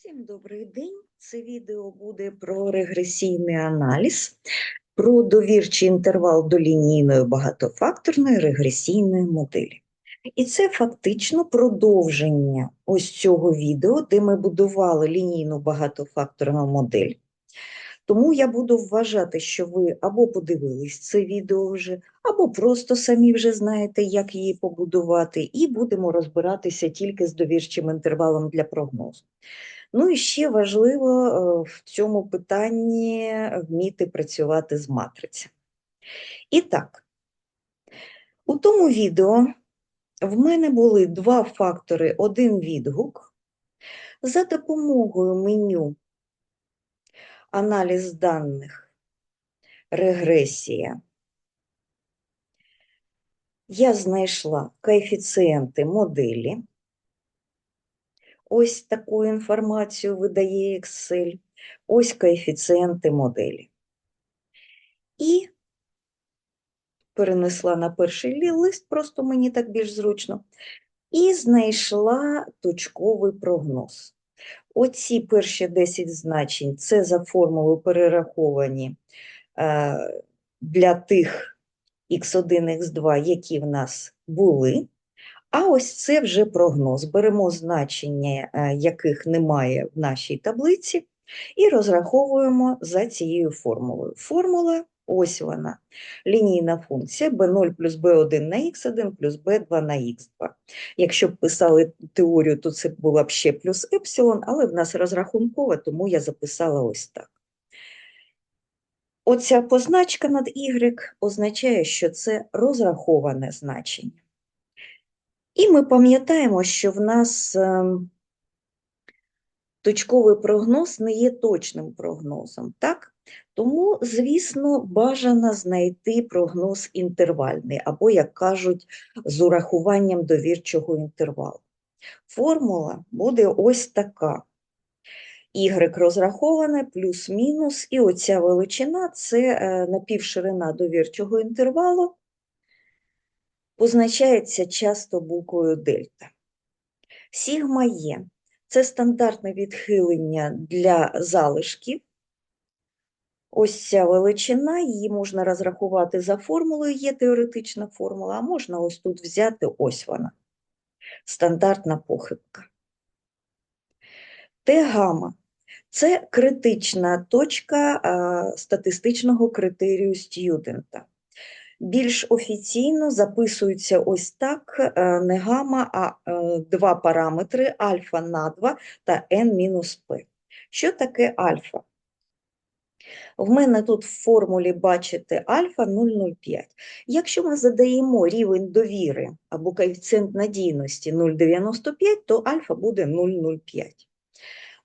Всім добрий день. Це відео буде про регресійний аналіз, про довірчий інтервал до лінійної багатофакторної регресійної моделі. І це фактично продовження ось цього відео, де ми будували лінійну багатофакторну модель. Тому я буду вважати, що ви або подивились це відео вже, або просто самі вже знаєте, як її побудувати, і будемо розбиратися тільки з довірчим інтервалом для прогнозу. Ну і ще важливо е, в цьому питанні вміти працювати з матрицями. І так, у тому відео в мене були два фактори, один відгук. За допомогою меню аналіз даних, регресія. Я знайшла коефіцієнти моделі. Ось таку інформацію видає Excel. Ось коефіцієнти моделі. І перенесла на перший лист, просто мені так більш зручно, і знайшла точковий прогноз. Оці перші 10 значень це за формулою перераховані е, для тих x1, x2, які в нас були. А ось це вже прогноз. Беремо значення, е, яких немає в нашій таблиці, і розраховуємо за цією формулою. Формула ось вона. Лінійна функція b0 плюс b1 на x1 плюс b2 на x2. Якщо б писали теорію, то це була б ще плюс епсилон, але в нас розрахункова, тому я записала ось так. Оця позначка над y означає, що це розраховане значення. І ми пам'ятаємо, що в нас ем, точковий прогноз не є точним прогнозом, так? Тому, звісно, бажано знайти прогноз інтервальний, або, як кажуть, з урахуванням довірчого інтервалу. Формула буде ось така. Y розраховане плюс-мінус, і оця величина це е, напівширина довірчого інтервалу, позначається часто буквою дельта. Сігма є це стандартне відхилення для залишків. Ось ця величина, її можна розрахувати за формулою, є теоретична формула, а можна ось тут взяти ось вона. Стандартна похибка. Т-гама це критична точка статистичного критерію стюдента більш офіційно записується ось так: е, не гама, а е, два параметри альфа на 2 та n-p. Що таке альфа? В мене тут в формулі бачите альфа 0,05. Якщо ми задаємо рівень довіри або коефіцієнт надійності 0,95, то альфа буде 0,05.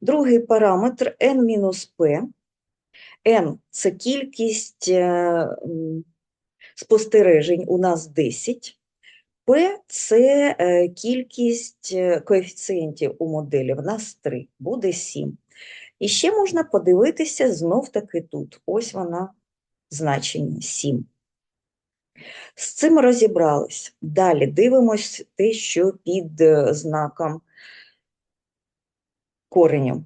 Другий параметр n-p. n – це кількість е, спостережень у нас 10. P – це е, кількість е, коефіцієнтів у моделі, в нас 3, буде 7. І ще можна подивитися знов-таки тут. Ось вона значення 7. З цим розібрались. Далі дивимось те, що під е, знаком коренем.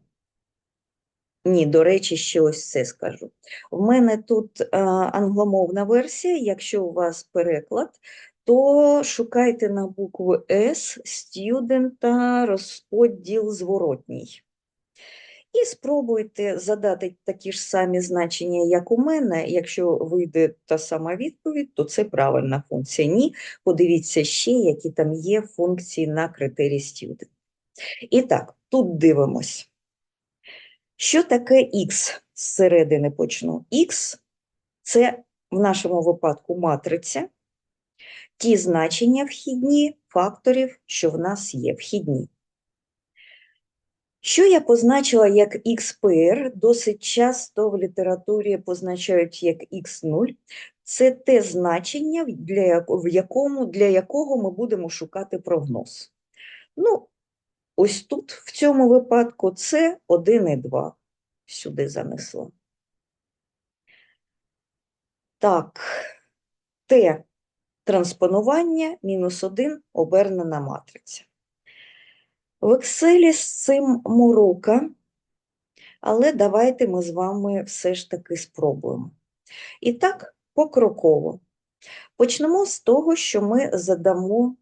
Ні, до речі, ще ось це скажу. У мене тут а, англомовна версія, якщо у вас переклад, то шукайте на букву S студента розподіл зворотній. І спробуйте задати такі ж самі значення, як у мене. Якщо вийде та сама відповідь, то це правильна функція. Ні, подивіться ще, які там є функції на критерії student. І так, тут дивимось. Що таке Х зсередини почну? Х це в нашому випадку матриця, ті значення вхідні факторів, що в нас є вхідні. Що я позначила як XPR, досить часто в літературі позначають як X0, це те значення, для, в для якого ми будемо шукати прогноз. Ну, Ось тут, в цьому випадку, це 1 і 2 сюди занесло. Так, Т транспонування мінус 1 обернена матриця. В Excel з цим морока Але давайте ми з вами все ж таки спробуємо. І так, покроково. Почнемо з того, що ми задамо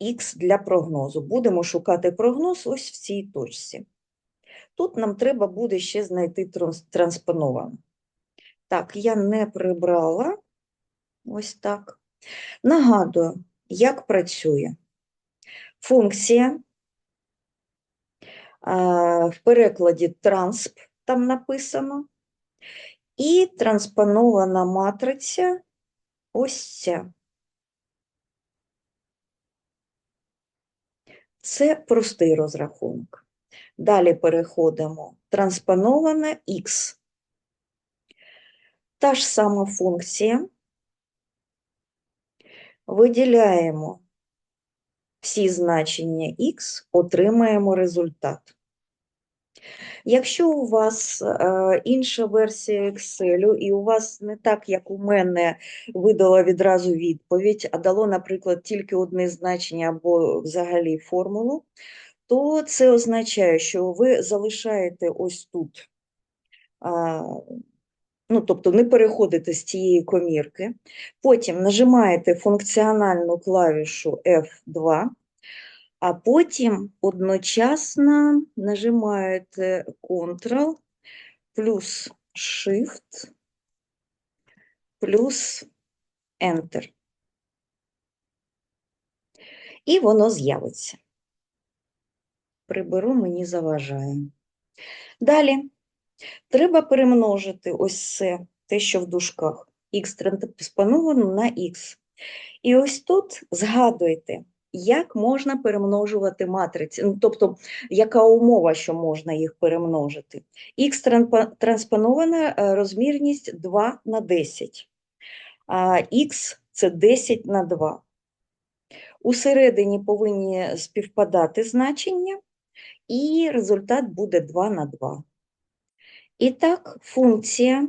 х для прогнозу. Будемо шукати прогноз ось в цій точці. Тут нам треба буде ще знайти транс- транспоноване. Так, я не прибрала. Ось так. Нагадую, як працює. Функція в перекладі трансп там написано, і транспонована матриця ось ця. Це простий розрахунок. Далі переходимо. Транспоноване х. Та ж сама функція. Виділяємо всі значення х, отримаємо результат. Якщо у вас е, інша версія Excel, і у вас не так, як у мене, видало відразу відповідь, а дало, наприклад, тільки одне значення або взагалі формулу, то це означає, що ви залишаєте ось тут, а, ну, тобто не переходите з цієї комірки, потім нажимаєте функціональну клавішу F2, а потім одночасно нажимаєте Ctrl плюс Shift плюс Enter. І воно з'явиться. Приберу, мені заважає. Далі треба перемножити ось це, те, що в дужках, х транспоновано на х. І ось тут згадуйте, як можна перемножувати матриці, ну, тобто, яка умова, що можна їх перемножити. Х транспонована е, розмірність 2 на 10, а х – це 10 на 2. Усередині повинні співпадати значення, і результат буде 2 на 2. І так, функція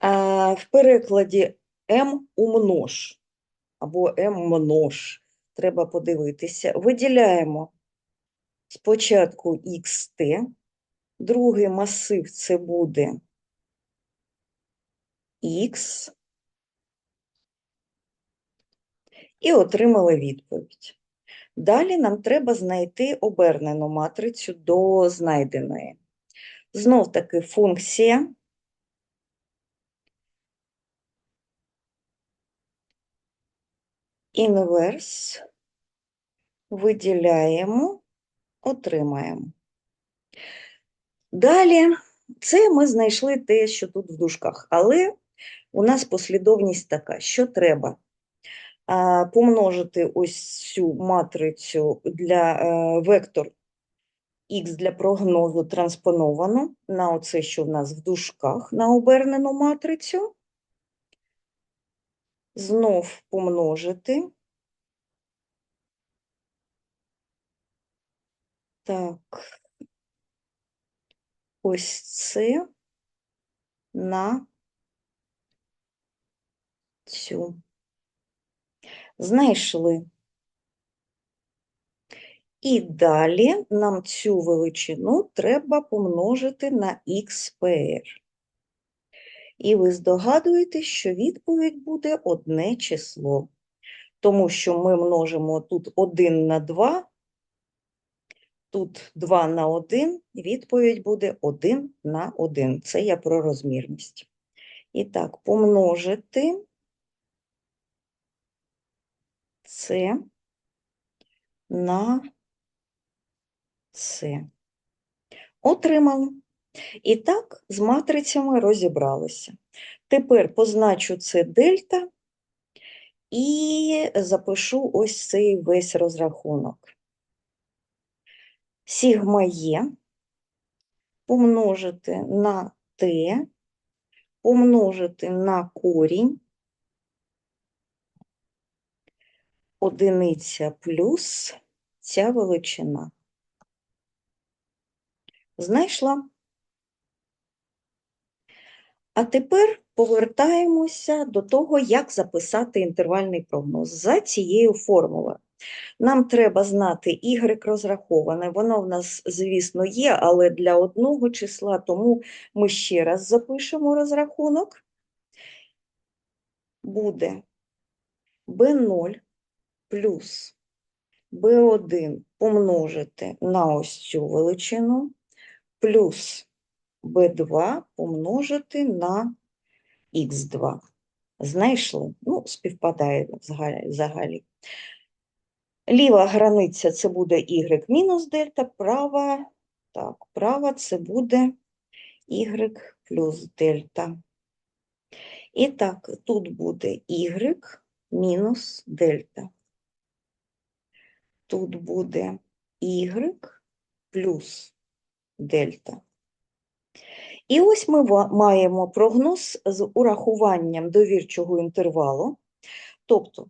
в перекладі m умнож або m множ, треба подивитися. Виділяємо спочатку xt, другий масив це буде x, і отримали відповідь. Далі нам треба знайти обернену матрицю до знайденої. Знов таки функція інверс виділяємо, отримаємо. Далі це ми знайшли те, що тут в дужках, але у нас послідовність така, що треба помножити ось цю матрицю для е, вектор х для прогнозу транспоновано на оце, що в нас в дужках, на обернену матрицю. Знов помножити. Так, ось це на цю. Знайшли. І далі нам цю величину треба помножити на xpr. І ви здогадуєтесь, що відповідь буде одне число. Тому що ми множимо тут 1 на 2, тут 2 на 1, відповідь буде 1 на 1. Це я про розмірність. І так, помножити це на це. Отримали. І так, з матрицями розібралися. Тепер позначу це дельта і запишу ось цей весь розрахунок. Сігма Є помножити на Т, помножити на корінь, одиниця плюс ця величина. Знайшла. А тепер повертаємося до того, як записати інтервальний прогноз за цією формулою. Нам треба знати y розраховане. Воно в нас, звісно, є, але для одного числа, тому ми ще раз запишемо розрахунок. Буде b0 плюс b1 помножити на ось цю величину, плюс b2 помножити на х2. Знайшли? Ну, співпадає взагалі-. Ліва границя це буде y мінус дельта, права, так, права це буде y плюс дельта. І так, тут буде y мінус дельта. Тут буде y плюс дельта. І ось ми маємо прогноз з урахуванням довірчого інтервалу, тобто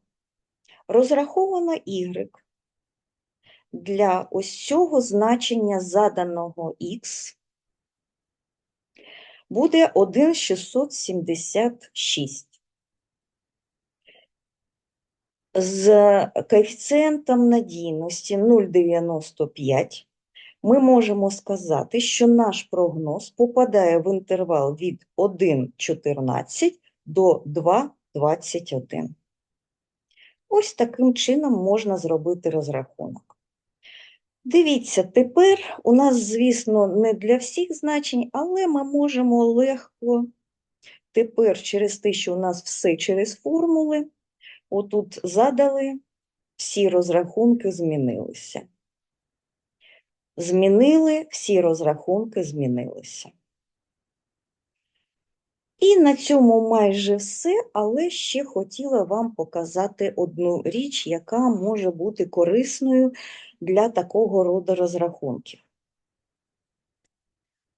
розраховано y для ось цього значення заданого x буде 1,676. З коефіцієнтом надійності 0,95 ми можемо сказати, що наш прогноз попадає в інтервал від 1,14 до 2,21. Ось таким чином можна зробити розрахунок. Дивіться, тепер у нас, звісно, не для всіх значень, але ми можемо легко тепер через те, що у нас все через формули, отут задали, всі розрахунки змінилися. Змінили, всі розрахунки змінилися. І на цьому майже все, але ще хотіла вам показати одну річ, яка може бути корисною для такого роду розрахунків.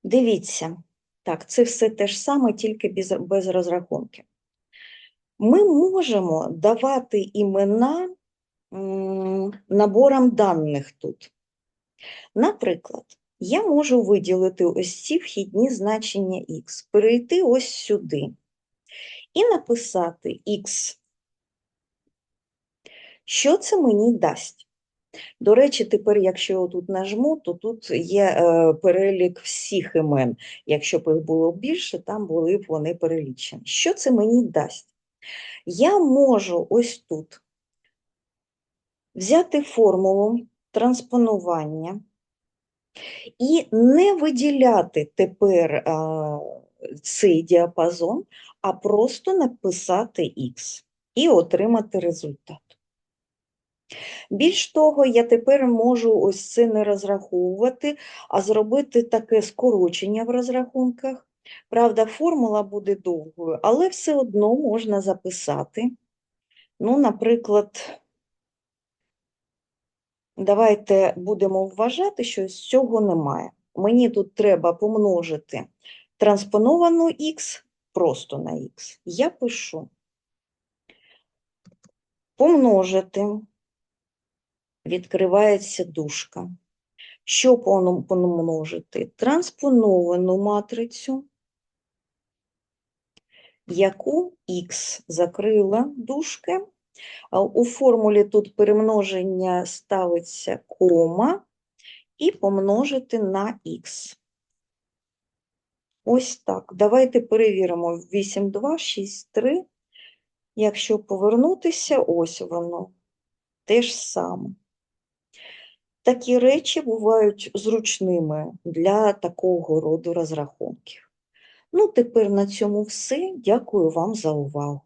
Дивіться, так, це все те ж саме, тільки без, без розрахунків. Ми можемо давати імена наборам даних тут. Наприклад, я можу виділити ось ці вхідні значення х, перейти ось сюди і написати х. Що це мені дасть? До речі, тепер, якщо я тут нажму, то тут є е, перелік всіх імен. Якщо б їх було більше, там були б вони перелічені. Що це мені дасть? Я можу ось тут взяти формулу транспонування і не виділяти тепер а, цей діапазон, а просто написати Х і отримати результат. Більш того, я тепер можу ось це не розраховувати, а зробити таке скорочення в розрахунках. Правда, формула буде довгою, але все одно можна записати. Ну, наприклад, давайте будемо вважати, що з цього немає. Мені тут треба помножити транспоновану х просто на х. Я пишу помножити, відкривається дужка. Що помножити? Транспоновану матрицю, яку х закрила дужки. У формулі тут перемноження ставиться кома і помножити на х. Ось так. Давайте перевіримо 8, 2, 6, 3. Якщо повернутися, ось воно. Те ж саме. Такі речі бувають зручними для такого роду розрахунків. Ну, тепер на цьому все. Дякую вам за увагу.